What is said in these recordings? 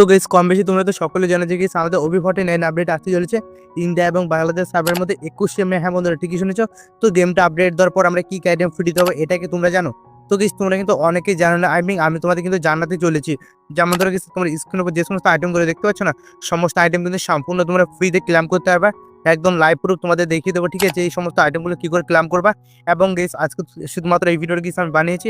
তো গেস কম বেশি তোমরা তো সকলে জানো যে গেস আমাদের ফর্টি নাইন আপডেট আসতে চলেছে। ইন্ডিয়া এবং বাংলাদেশ সার্ভের মধ্যে একুশে মে হ্যাঁ বন্ধুরা, ঠিকই শুনেছ? তো গেমটা আপডেট দেওয়ার পর আমরা কি আইটেম ফ্রি দিতে হবে এটা কি তোমরা জানো? তো গেস তোমরা কিন্তু অনেকেই জানো না আই মিন আমি তোমাদের কিন্তু জানাতে চলেছি। যেমন ধরো গেছি তোমার স্ক্রিনের উপর যে সমস্ত আইটেমগুলো দেখতে পাচ্ছ না, সমস্ত আইটেম কিন্তু সম্পূর্ণ তোমরা ফ্রিতে ক্লাম করতে পারবে। একদম লাইভ প্রুফ তোমাদের দেখিয়ে দেবো, ঠিক আছে? এই সমস্ত আইটেমগুলো কী করে ক্লাম করবা? এবং গেস আজকে শুধুমাত্র এই ভিডিওটা গেস আমি বানিয়েছি।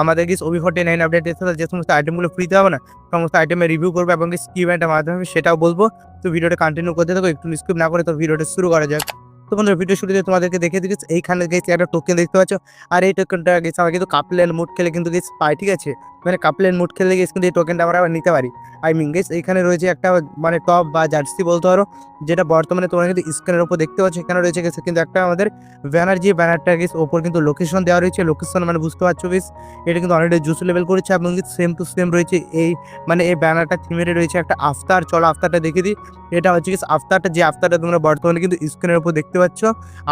আমাদের গেস ফর্টি নাইন আপডেট এসে যে সমস্ত আইটেমগুলো ফ্রিতে হবে না, সমস্ত আইটেমের রিভিউ করব এবং কি ইভেন্টের মাধ্যমে সেটাও বলব। তো ভিডিওটা কন্টিনিউ করতে থাকো, একটু স্কিপ না করে তো ভিডিওটা শুরু করা যাক। তো বন্ধুরা ভিডিও শুরুতে তোমাদেরকে দেখে দিচ্ছি এইখানে গেছি একটা টোকেন দেখতে পাচ্ছ। আর এই টোকেনটা গেছে আমরা কিন্তু কাপলেন মুড খেলে কিন্তু গেছি পাই ঠিক আছে? মানে কাপলেন মুড খেলে গেছি কিন্তু এই টোকেনটা আমরা আবার নিতে পারি। আই মিন গেস এখানে রয়েছে একটা মানে টপ বা জার্সি বলতে পারো, যেটা বর্তমানে তোমরা কিন্তু স্ক্রিনের উপর দেখতে পাচ্ছ। এখানে রয়েছে গেছে কিন্তু একটা আমাদের ব্যানার যে ব্যানারটা গেছে ওপর কিন্তু লোকেশন দেওয়া রয়েছে। লোকেশন মানে বুঝতে পারছ গেস এটা কিন্তু অলরেডি জুস লেভেল করেছে এবং সেম টু সেম রয়েছে এই মানে এই ব্যানারটা থিমের রয়েছে একটা আফতার চলো আফতারটা দেখে দিই। এটা হচ্ছে গেছে আফতারটা যে আফতারটা তোমরা বর্তমানে কিন্তু স্ক্রিনের উপর দেখতে পাচ্ছ।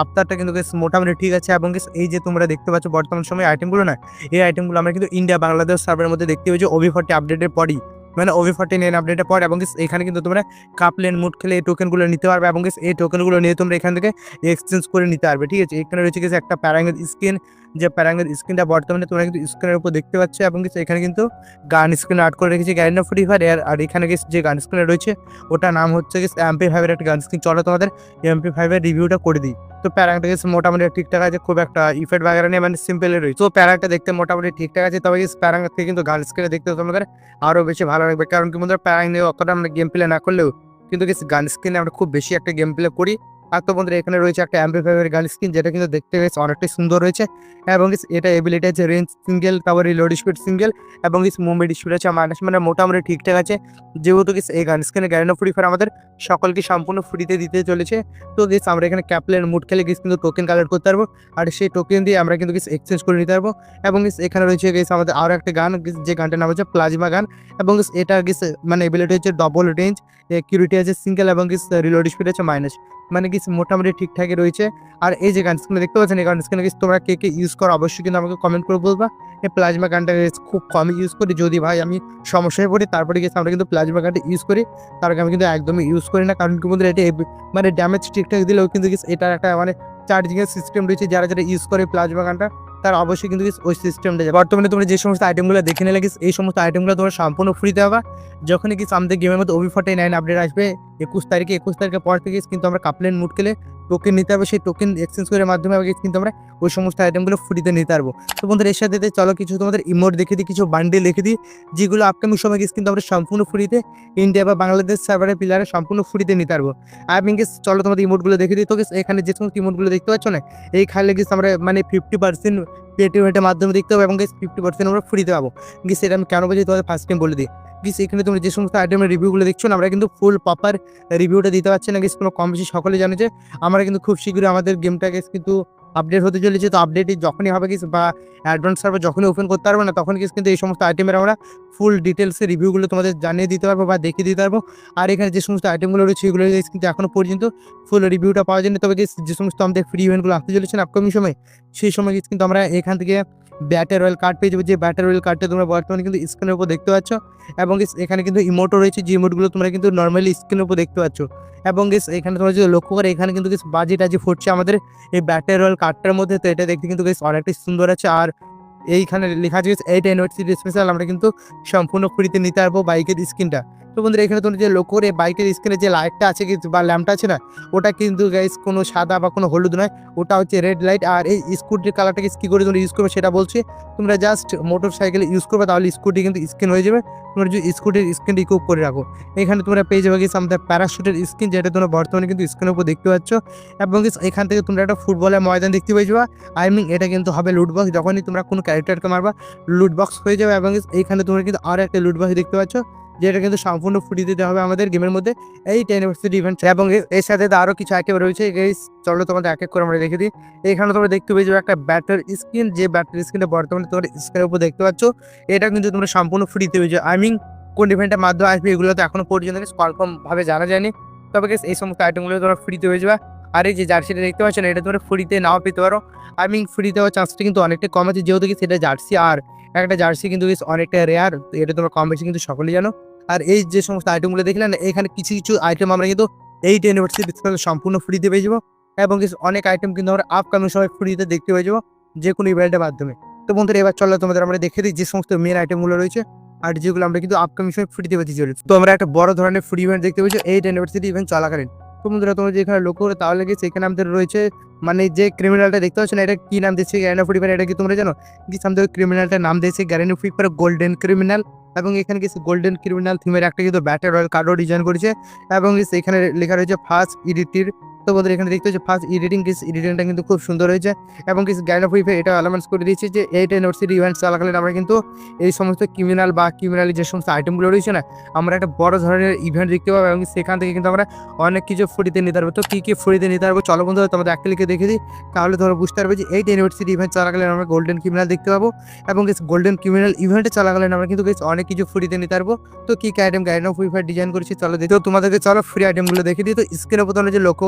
আফতারটা কিন্তু বেশ মোটামুটি ঠিক আছে এবং এই যে তোমরা দেখতে পাচ্ছ বর্তমান সময় আইটেমগুলো না, এই আইটেমগুলো আমরা কিন্তু ইন্ডিয়া বাংলাদেশ সার্ভারের মধ্যে দেখতে পেয়েছি, ওভি ফর্টি আপডেটের পরই। মানে ওভি ফর্টি নাইন আপডেটের পর এবং এখানে কিন্তু তোমরা কাপলেন মুড খেলে এই টোকেনগুলো নিতে পারবে এবং এই টোকেনগুলো নিয়ে তোমরা এখান থেকে এক্সচেঞ্জ করে নিতে পারবে, ঠিক আছে? এখানে রয়েছে গেছে একটা প্যারাঙ্গের স্ক্রিন যে প্যারাঙ্গের স্ক্রিনটা বর্তমানে তোমরা কিন্তু স্ক্রিনের উপর দেখতে পাচ্ছ এবং এখানে কিন্তু গান স্ক্রিন আর্ট করে রেখেছি গ্যারিনা ফ্রি ফায়ার আর এখানে গেছে যে গান স্ক্রিনে রয়েছে ওটা নাম হচ্ছে গেছে এমপি ফাইভের একটা গান স্ক্রিন চলো তোমাদের এমপি ফাইভের রিভিউটা করে দিই। তো প্যারাটা গেছে মোটামুটি ঠিকঠাক আছে, খুব একটা ইফেক্ট বাগেরা নেই মানে সিম্পল রয়েছে তো প্যারাটা দেখতে মোটামুটি ঠিকঠাক আছে, তবে প্যারাং থেকে কিন্তু গান স্ক্রিনে দেখতে তোমাদের আরও বেশি ভালো লাগবে। কারণ কি বন্ধুরা প্যারাং নিয়ে অতটা আমরা গেম প্লে না করলেও কিন্তু গান স্ক্রিনে আমরা খুব বেশি একটা গেম প্লে করি। আর তো বন্ধুরা, এখানে রয়েছে একটা অ্যাম্পিফাইভের গান স্ক্রিন যেটা কিন্তু দেখতে বেশ অনেকটাই সুন্দর রয়েছে। এবং এটা এবিলিটি আছে রেঞ্জ সিঙ্গেল তারপর লোড স্পিড সিঙ্গেল এবং ইস মুভমেন্ট স্পিড আছে মাইনাস মানে মোটামুটি ঠিকঠাক আছে। যেহেতু গেছে এই গান স্ক্রিনে গ্যারেন্টি ফ্রি ফায়ার আমাদের সকলকে সম্পূর্ণ ফ্রিতে দিতে চলেছে। তো গেস আমরা এখানে ক্যাপলেন মুড খেলে গেস কিন্তু টোকেন কালেক্ট করতে পারব। আর সেই টোকেন দিয়ে আমরা কিন্তু গেস এক্সচেঞ্জ করে নিতে পারব। এবং এখানে রয়েছে গেস আমাদের আরও একটা গান যে গানটার নাম হচ্ছে প্লাজমা গান। এবং এটা গেস মানে এবিলিটি হচ্ছে ডবল রেঞ্জ কিউরিটি আছে সিঙ্গেল এবং রিলোড স্পিড আছে মাইনাস মানে গেস মোটামুটি ঠিকঠাকই রয়েছে। আর এই যে গান স্ক্রিনে দেখতে পাচ্ছেন, এই গান স্ক্রিনে গেস তোমরা কে কে ইউজ করো অবশ্যই কিন্তু আমাকে কমেন্ট করে বলবা। এই প্লাজমা গানটা খুব কম ইউজ করি। যদি ভাই আমি সমস্যায় পড়ি, তারপরে গেছে আমরা কিন্তু প্লাজমা গানটা ইউজ করি। তার আমি কিন্তু একদমই ইউজ করি না। কারণ কি বন্ধুরা, এটা মানে ড্যামেজ ঠিকঠাক দিলেও কিন্তু এটার একটা মানে চার্জিংয়ের সিস্টেম রয়েছে। যারা যারা ইউজ করে প্লাজমা গানটা, তার অবশ্যই কিন্তু ওই সিস্টেমটা বর্তমানে তোমরা যে সমস্ত আইটেমগুলো দেখে নিলে এই সমস্ত আইটেমগুলো তোমরা সম্পূর্ণ ফ্রিতে পাবা। যখনই কিছু আমাদের গেমের মধ্যে ওভি ফর্টি নাইন আপডেট আসবে একুশ তারিখে, একুশ তারিখের পর থেকে কিন্তু আমরা কাপলেন মুড খেলে টোকেন নিতে হবে। সেই টোকেন এক্সচেঞ্জ করে মাধ্যমে কিন্তু আমরা ওই সমস্ত আইটেমগুলো ফ্রিতে নিতে পারব। তো বন্ধুরা, এর সাথে চলো কিছু তোমাদের ইমোট দেখে দিই, কিছু বান্ডেল লিখে দিই, যেগুলো আপকামিং সময় কিন্তু আমরা সম্পূর্ণ ফ্রিতে ইন্ডিয়া বা বাংলাদেশ সার্ভারের প্লেয়ারে সম্পূর্ণ ফ্রিতে নিতে পারব। আর গেস চলো তোমাদের ইমোটগুলো দেখে দিই। তো এখানে যে সমস্ত ইমোটগুলো দেখতে পাচ্ছ না এই খাইলে গেছে আমরা মানে ফিফটি পার্সেন্ট পেটিএমের মাধ্যমে দেখতে পাবো এবং গেস ফিফটি পার্সেন্ট আমরা ফ্রিতে পাবো। গিয়ে সেটা আমি কেন বলছি তোমাদের ফার্স্ট টাইম বলে দিই। গেস এখানে তুমি যে সমস্ত আইটেমের রিভিউগুলো দেখছ আমরা কিন্তু ফুল প্রপার রিভিউটা দিতে পারছি না। গেস কোনো কম বেশি সকলে জানে যে, আমরা কিন্তু খুব শীঘ্রই আমাদের গেমটা গেস কিন্তু আপডেট হতে চলেছে, তো আপডেটই যখনই হবে কিছু বা অ্যাডভান্স সার্ভার যখনই ওপেন করতে পারব না, তখন কিন্তু এই সমস্ত আইটেমের আমরা ফুল ডিটেলসে রিভিউগুলো তোমাদের জানিয়ে দিতে পারব বা দেখিয়ে দিতে পারব। আর এখানে যে সমস্ত আইটেমগুলো রয়েছে সেগুলো কিন্তু এখনও পর্যন্ত ফুল রিভিউটা পাওয়া যায়নি। তবে যে সমস্ত আমাদের ফ্রি ইভেন্টগুলো আসতে চলেছে আপকামিং সময়, সেই সময় কিন্তু আমরা এখান থেকে ব্যাটার রয়্যাল কার্ড পেয়ে যাব। যে ব্যাটার রয়্যাল কার্ডটা তোমরা বর্তমানে কিন্তু স্ক্রিনের উপর দেখতে পাচ্ছ এবং এখানে কিন্তু ইমোটও রয়েছে। যে ইমোটগুলো তোমরা কিন্তু নর্মালি স্ক্রিনের উপর দেখতে পাচ্ছ। এবং গেস এখানে তোমরা যদি লক্ষ্য করে, এখানে কিন্তু গেস বাজি টাজি ফুটছে আমাদের এই ব্যাটার রয়্যাল কার্ডটার মধ্যে। তো এটা দেখতে কিন্তু গেস অনেকটাই সুন্দর আছে। আর এইখানে লেখা আছে এইট ইউনিভার্সিটি স্পেশাল আমরা কিন্তু সম্পূর্ণ ফ্রিতে নিতে পারব বাইকের স্ক্রিনটা তো বন্ধুরা, এখানে তোমরা যে লক্ষ্য করে বাইকের স্ক্রিনে যে লাইটটা আছে কি বা ল্যাম্পটা আছে না, ওটা কিন্তু গাইস কোনো সাদা বা কোনো হলুদ নয়, ওটা হচ্ছে রেড লাইট আর এই স্কুটির কালারটাকে কী করে তোমরা ইউজ করবে সেটা বলছি। তোমরা জাস্ট মোটর সাইকেল ইউজ করবে, তাহলে স্কুটি কিন্তু স্ক্রিন হয়ে যাবে। তোমরা যদি স্কুটির স্ক্রিন ইকুপ করে রাখো, এখানে তোমরা পেয়ে যাবে গেছে আমাদের প্যারাশুটের স্ক্রিন যেটা তোমরা বর্তমানে কিন্তু স্ক্রিনের উপর দেখতে পাচ্ছ। এবং এখান থেকে তোমরা একটা ফুটবলের ময়দান দেখতে পেয়ে যাবে। আই মিন এটা কিন্তু হবে লুটবক্স যখনই তোমরা কোনো ক্যারেক্টারকে মারবা লুট বক্স হয়ে যাবে। এবং এইখানে তোমরা কিন্তু আর একটা লুট বক্স দেখতে পাচ্ছ। যেটা কিন্তু সম্পূর্ণ ফ্রি দিতে হবে আমাদের গেমের মধ্যে। এই টেন ইউনিভার্সিটি ইভেন্ট এবং এর সাথে আরও কিছু আইটেম রয়েছে। গাইস চলো তোমাদের এক এক করে আমরা দেখে দিই। এখানে তোমরা দেখতে পেয়ে যাবে একটা ব্যাটার স্ক্রিন যে ব্যাটার স্ক্রিনটা বর্তমানে তোমরা স্ক্রিনের উপর দেখতে পাচ্ছ, এটা কিন্তু তোমরা সম্পূর্ণ ফ্রিতে পেয়ে যাবে। আই মিন কোন ইভেন্টের মাধ্যমে আসবে এগুলো তো এখনও পর্যন্ত কনফার্ম ভাবে জানা যায়নি। তবে এই সমস্ত আইটেমগুলো তোমরা ফ্রিতে হয়ে যাবে। আর এই যে জার্সিটা দেখতে পাচ্ছ না, এটা তোমরা ফ্রিতে নাও পেতে পারো। আই মিন হওয়ার চান্সটা কিন্তু অনেকটাই কম আছে। যেহেতু কি সেটা জার্সি আর একটা জার্সি কিন্তু অনেকটা রেয়ার এটা তোমরা কম বেশি কিন্তু সকলেই জানো। আর এই যে সমস্ত আইটেমগুলো দেখলেন, এখানে কিছু কিছু আইটেম আমরা কিন্তু এইট ইউনিভার্সিটি সম্পূর্ণ ফ্রিতে পেয়ে যাব এবং কিছু অনেক আইটেম কিন্তু আমরা আপকামিং সময় ফ্রিতে দেখতে পেয়ে যাব যে কোনো ইভেন্টের মাধ্যমে। তো বন্ধুরা, এবার চলো তোমাদের আমরা দেখে দিই যে সমস্ত মেন আইটেমগুলো রয়েছে আর যেগুলো আমরা কিন্তু আপকামিং সময় ফ্রিতে পেতে চলেছি। তো আমরা একটা বড় ধরনের ফ্রি ইভেন্ট দেখতে পেয়েছি এইট ইউনিভার্সিটি ইভেন্ট চলাকালীন। বন্ধুরা, তোমরা যেখানে লক্ষ্য করে, তাহলে কি সেখানে আমাদের রয়েছে মানে যে ক্রিমিনালটা দেখতে পাচ্ছ না, এটা কি নাম দিচ্ছে গ্যারেন ফ্রি এটা কি তোমরা জানো? কি আমাদের ক্রিমিনালটার নাম দিয়েছে Garen free for golden criminal এবং এখানে কিছু গোল্ডেন ক্রিমিনাল থিমের একটা কিন্তু ব্যাটার রয়্যাল কার্ডও ডিজাইন করেছে, এবং সেখানে লেখা রয়েছে ফার্স্ট ইডিটির তো বন্ধুরা এখানে দেখতে হচ্ছে ফার্স্ট এডিটিং কিছু এডিটিংটা কিন্তু খুব সুন্দর হয়েছে এবং কিছু গ্যান্ড অফ উইফে এটা অ্যালামেন্টস করে দিয়েছে যে এইট ইউনিভার্সিটি ইভেন্ট চলাকালীন আমরা কিন্তু এই সমস্ত ক্রিমিনাল বা ক্রিমিনালি যে সমস্ত আইটেমগুলো রয়েছে না, আমরা একটা বড় ধরনের ইভেন্ট দেখতে পাবো এবং সেখান থেকে কিন্তু আমরা অনেক কিছু ফ্রিতে নিতে পারব। তো কী কী ফ্রিতে নিতে পারব? চলো বন্ধুরা, তোমাদের একটা লিখে দেখে দিই। তাহলে ধরো বুঝতে পারবে যে এইট ইউনিভার্সিটি ইভেন্ট চলাকালীন আমরা গোল্ডেন ক্রিমিনাল দেখতে পাবো এবং কিছু গোল্ডেন ক্রিমিনাল ইভেন্টে চলাকালীন আমরা কিন্তু বেশ অনেক কিছু ফ্রিতে নিতে পারব। তো কী কী আইটেম গাইড অফ উইফার ডিজাইন করেছি চলো দিই তো তোমাদেরকে চলো ফ্রি আইটেমগুলো দেখে দিই। তো স্ক্রিনের উপর তোমরা যে লক্ষ্য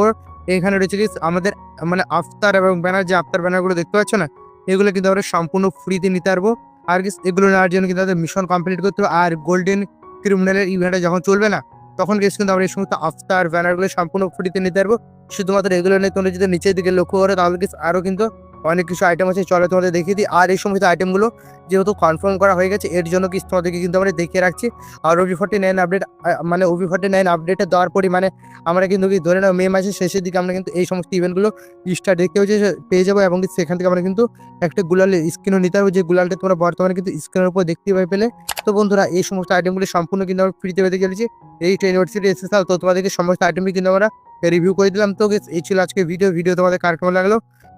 এখানে রয়েছে কি, আমাদের মানে আফতার এবং ব্যানার, যে আফতার ব্যানারগুলো দেখতে পাচ্ছ না, এগুলো কিন্তু আমরা সম্পূর্ণ ফ্রিতে নিতে পারব। আর কি, এগুলো নেওয়ার জন্য কিন্তু আমাদের মিশন কমপ্লিট করতে হবে। আর গোল্ডেন ক্রিমিনালের ইভেন্টটা যখন চলবে না, তখন গেছে কিন্তু আমরা এই সমস্ত আফতার ব্যানারগুলো সম্পূর্ণ ফ্রিতে নিতে পারব। শুধুমাত্র এগুলো নিয়ে তোমরা যদি নিচের দিকে লক্ষ্য করো, তাহলে আরও কিন্তু অনেক কিছু আইটেম আছে, চলে তোমাদের দেখিয়ে দিই। আর এই সমস্ত আইটেমগুলো যেহেতু কনফার্ম করা হয়ে গেছে, এর জন্য কিছু তোমাদেরকে কিন্তু আমরা দেখিয়ে রাখছি। আর ওভি ফর্টি নাইন আপডেট মানে ওভি ফর্টি নাইন আপডেটে দেওয়ার পরই মানে আমরা কিন্তু কি ধরে নাও মে মাসের শেষের দিকে আমরা কিন্তু এই সমস্ত ইভেন্টগুলো স্টার দেখতে হচ্ছে পেয়ে যাব এবং সেখান থেকে আমরা কিন্তু একটা গুলাল স্ক্রিনও নিতে হবে। যে গুলালটা তোমরা বর্তমানে কিন্তু স্ক্রিনের উপর দেখতে পাই পেলে তো বন্ধুরা, এই সমস্ত আইটেমগুলি সম্পূর্ণ কিন্তু আমরা ফ্রিতে পেতে চলেছি। এই ইউনিভার্সিটি এসেসাল তো তোমাদেরকে সমস্ত আইটেমই কিন্তু আমরা রিভিউ করে দিলাম। তো এই ছিল আজকে ভিডিও ভিডিও তোমাদের কার কেমন লাগল?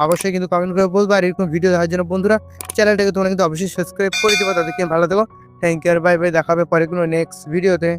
অবশ্যই কিন্তু কমেন্ট করে বলব। আর এরকম ভিডিও দেখার জন্য বন্ধুরা চ্যানেলটাকে তোমরা কিন্তু অবশ্যই সাবস্ক্রাইব করে দেবো। তাদেরকে ভালো দেবো থ্যাংক ইউ আর বাই বাই দেখাবে পরে কোনো নেক্সট ভিডিওতে